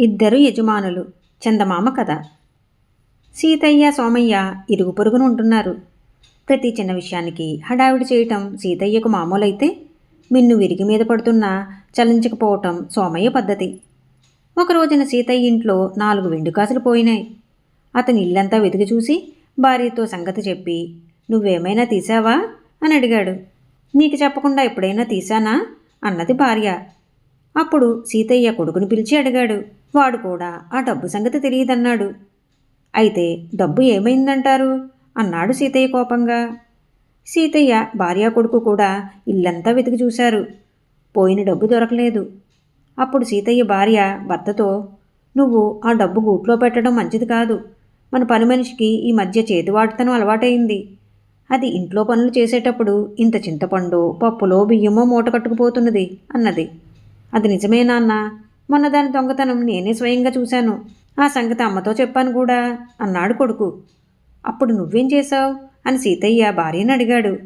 ఇద్దరు యజమానులు. చందమామ కథ. సీతయ్య సోమయ్య ఇరుగు పొరుగున ఉంటున్నారు. ప్రతి చిన్న విషయానికి హడావిడి చేయటం సీతయ్యకు మామూలైతే మిన్ను విరిగి మీద పడుతున్నా చలించకపోవటం సోమయ్య పద్ధతి. ఒక రోజున సీతయ్య ఇంట్లో నాలుగు వెండుకాసులు పోయినాయి. అతని ఇల్లంతా వెతికి చూసి భార్యతో సంగతి చెప్పి నువ్వేమైనా తీసావా? అని అడిగాడు. నీకు చెప్పకుండా ఎప్పుడైనా తీసానా? అన్నది భార్య. అప్పుడు సీతయ్య కొడుకుని పిలిచి అడిగాడు. వాడు కూడా ఆ డబ్బు సంగతి తెలియదన్నాడు. అయితే డబ్బు ఏమైందంటారు? అన్నాడు సీతయ్య కోపంగా. సీతయ్య భార్యా కొడుకు కూడా ఇల్లంతా వెతికి చూశారు. పోయిన డబ్బు దొరకలేదు. అప్పుడు సీతయ్య భార్య భర్తతో నువ్వు ఆ డబ్బు గూట్లో పెట్టడం మంచిది కాదు. మన పని మనిషికి ఈ మధ్య చేతివాటుతనం అలవాటైంది అది ఇంట్లో పనులు చేసేటప్పుడు ఇంత చింతపండు పప్పులో బియ్యమో మూట కట్టుకుపోతున్నది అన్నది. అది నిజమే నాన్న. మొన్న దాని దొంగతనం నేనే స్వయంగా చూశాను. ఆ సంగతి అమ్మతో చెప్పాను కూడా. అన్నాడు కొడుకు. అప్పుడు నువ్వేం చేశావు? అని సీతయ్య భార్యను అడిగాడు.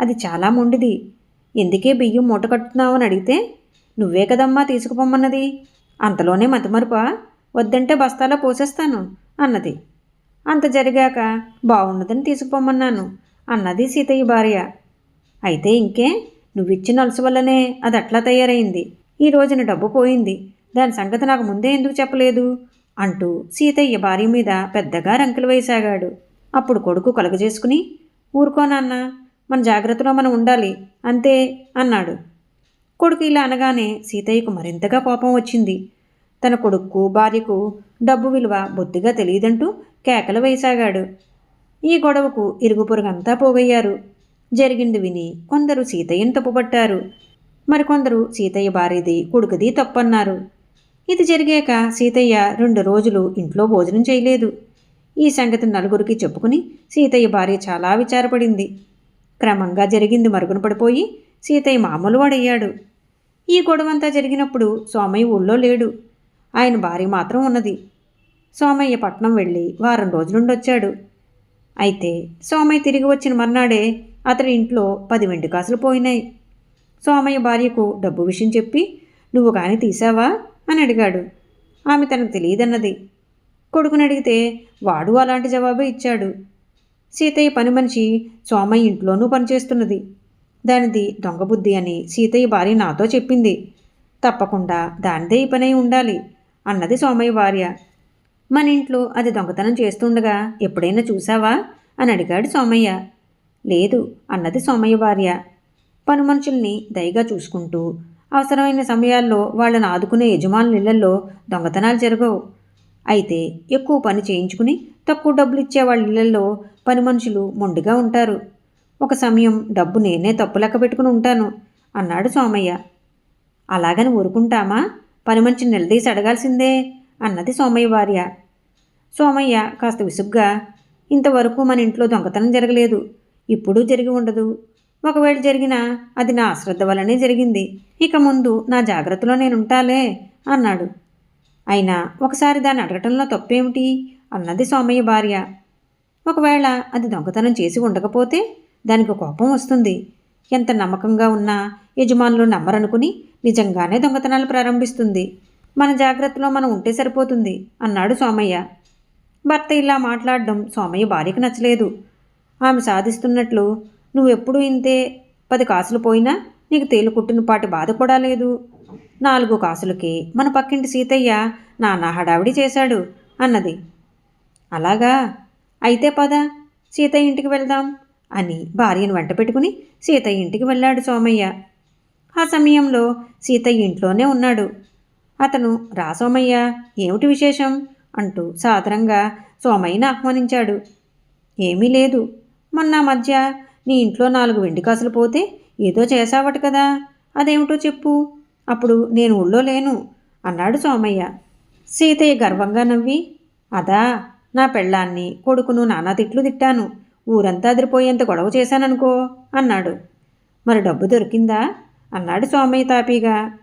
అది చాలా మొండిది. ఎందుకే బియ్యం మూట కట్టుతున్నావు అని అడిగితే నువ్వే కదమ్మా తీసుకుపోమన్నది అంతలోనే మతిమరుపా? వద్దంటే బస్తాలో పోసేస్తాను అన్నది. అంత జరిగాక బాగున్నదని తీసుకుపోమన్నాను అన్నది సీతయ్య భార్య. అయితే ఇంకే నువ్విచ్చిన అలసు వల్లనే అది అట్లా తయారైంది. ఈ రోజున డబ్బు పోయింది. దాని సంగతి నాకు ముందే ఎందుకు చెప్పలేదు? అంటూ సీతయ్య భార్య మీద పెద్దగా రంకులు వేసాగాడు అప్పుడు కొడుకు కలుగజేసుకుని ఊరుకోనాన్న మన జాగ్రత్తలో మనం ఉండాలి అంతే అన్నాడు. కొడుకు ఇలా అనగానే సీతయ్యకు మరింతగా కోపం వచ్చింది. తన కొడుకు భార్యకు డబ్బు విలువ బొత్తిగా తెలియదంటూ కేకలు వేసాగాడు ఈ గొడవకు ఇరుగు పొరుగంతా పోగయ్యారు. జరిగింది విని కొందరు సీతయ్యను తప్పుపట్టారు. మరికొందరు సీతయ్య భార్యది కొడుకుది తప్పన్నారు. ఇది జరిగాక సీతయ్య రెండు రోజులు ఇంట్లో భోజనం చేయలేదు. ఈ సంగతి నలుగురికి చెప్పుకుని సీతయ్య భార్య చాలా విచారపడింది. క్రమంగా జరిగింది మరుగున పడిపోయి సీతయ్య మామూలు వాడయ్యాడు. ఈ గొడవంతా జరిగినప్పుడు సోమయ్య ఊళ్ళో లేడు. ఆయన భార్య మాత్రం ఉన్నది. సోమయ్య పట్నం వెళ్ళి వారం రోజులుండొచ్చాడు అయితే సోమయ్య తిరిగి వచ్చిన మర్నాడే అతడి ఇంట్లో పది వెండి కాసులు పోయినాయి. సోమయ్య భార్యకు డబ్బు విషయం చెప్పి నువ్వు కానీ తీసావా అని అడిగాడు. ఆమె తనకు తెలియదన్నది. కొడుకుని అడిగితే వాడు అలాంటి జవాబే ఇచ్చాడు. సీతయ్య పని మనిషి సోమయ్య ఇంట్లోనూ పనిచేస్తున్నది దానిది దొంగ బుద్ధి అని సీతయ్య భార్య నాతో చెప్పింది. తప్పకుండా దానిదే ఈ పనై ఉండాలి అన్నది సోమయ్య భార్య. మన ఇంట్లో అది దొంగతనం చేస్తుండగా ఎప్పుడైనా చూసావా అని అడిగాడు సోమయ్య లేదు అన్నది సోమయ్య భార్య. పని మనుషుల్ని దయగా చూసుకుంటూ అవసరమైన సమయాల్లో వాళ్ళని ఆదుకునే యజమానుల ఇళ్ళలో దొంగతనాలు జరగవు. అయితే ఎక్కువ పని చేయించుకుని తక్కువ డబ్బులు ఇచ్చే వాళ్ళ ఇళ్ళలో పని మనుషులు మొండిగా ఉంటారు. ఒక సమయం డబ్బు నేనే తప్పు లెక్క పెట్టుకుని ఉంటాను అన్నాడు సోమయ్య. అలాగని ఊరుకుంటామా? పని మనిషిని నిలదీసి అడగాల్సిందే అన్నది సోమయ్య భార్య. సోమయ్య కాస్త విసుగ్గా ఇంతవరకు మన ఇంట్లో దొంగతనం జరగలేదు ఇప్పుడు జరిగి ఉండదు. ఒకవేళ జరిగినా అది నా అశ్రద్ధ వల్లనే జరిగింది. ఇక ముందు నా జాగ్రత్తలో నేనుంటాలే అన్నాడు. అయినా ఒకసారి దాన్ని అడగటంలో తప్పేమిటి? అన్నది సోమయ్య భార్య. ఒకవేళ అది దొంగతనం చేసి ఉండకపోతే దానికి కోపం వస్తుంది. ఎంత నమ్మకంగా ఉన్నా యజమానులు నమ్మరనుకుని నిజంగానే దొంగతనాలు ప్రారంభిస్తుంది. మన జాగ్రత్తలో మనం ఉంటే సరిపోతుంది అన్నాడు సోమయ్య. భర్త ఇలా మాట్లాడడం సోమయ్య భార్యకు నచ్చలేదు. ఆమె సాధిస్తున్నట్లు నువ్వెప్పుడు ఇంతే? పది కాసులు పోయినా నీకు తేలు కుట్టిన బాధ కూడా లేదు. నాలుగు కాసులకి మన పక్కింటి సీతయ్య నాన్న హడావిడి చేశాడు అన్నది. అలాగా? అయితే పద సీతయ్య ఇంటికి వెళ్దాం అని భార్యను వెంట పెట్టుకుని సీతయ్య ఇంటికి వెళ్ళాడు సోమయ్య. ఆ సమయంలో సీతయ్య ఇంట్లోనే ఉన్నాడు. అతను రా సోమయ్య ఏమిటి విశేషం? అంటూ సాదరంగా సోమయ్యను ఆహ్వానించాడు. ఏమీ లేదు. మొన్న మధ్య నీ ఇంట్లో నాలుగు వెండి కాసులు పోతే ఏదో చేసావట కదా. అదేమిటో చెప్పు. అప్పుడు నేను ఊళ్ళో లేను అన్నాడు సోమయ్య. సీతయ్య గర్వంగా నవ్వి అదా నా పెళ్ళాన్ని కొడుకును నానా తిట్లు తిట్టాను. ఊరంతా అదిరిపోయేంత గొడవ చేశాననుకో అన్నాడు. మరి డబ్బు దొరికిందా? అన్నాడు సోమయ్య తాపీగా.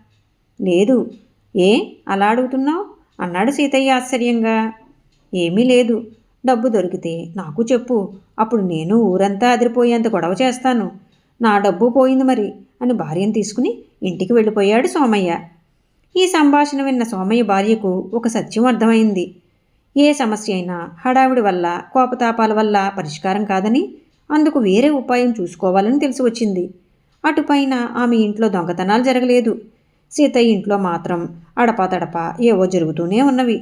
లేదు. ఏ అలా అడుగుతున్నావు? అన్నాడు సీతయ్య ఆశ్చర్యంగా. ఏమీ లేదు. డబ్బు దొరికితే నాకు చెప్పు. అప్పుడు నేను ఊరంతా అదిరిపోయేంత గొడవ చేస్తాను. నా డబ్బు పోయింది మరి అని భార్యను తీసుకుని ఇంటికి వెళ్ళిపోయాడు సోమయ్య. ఈ సంభాషణ విన్న సోమయ్య భార్యకు ఒక సత్యం అర్థమైంది. ఏ సమస్య అయినా హడావిడి వల్ల కోపతాపాల వల్ల పరిష్కారం కాదని అందుకు వేరే ఉపాయం చూసుకోవాలని తెలిసి వచ్చింది. అటుపైన ఆమె ఇంట్లో దొంగతనాలు జరగలేదు. సీతయ్య ఇంట్లో మాత్రం అడపాతడపా ఏవో జరుగుతూనే ఉన్నవి.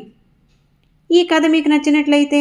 ఈ కథ మీకు నచ్చినట్లయితే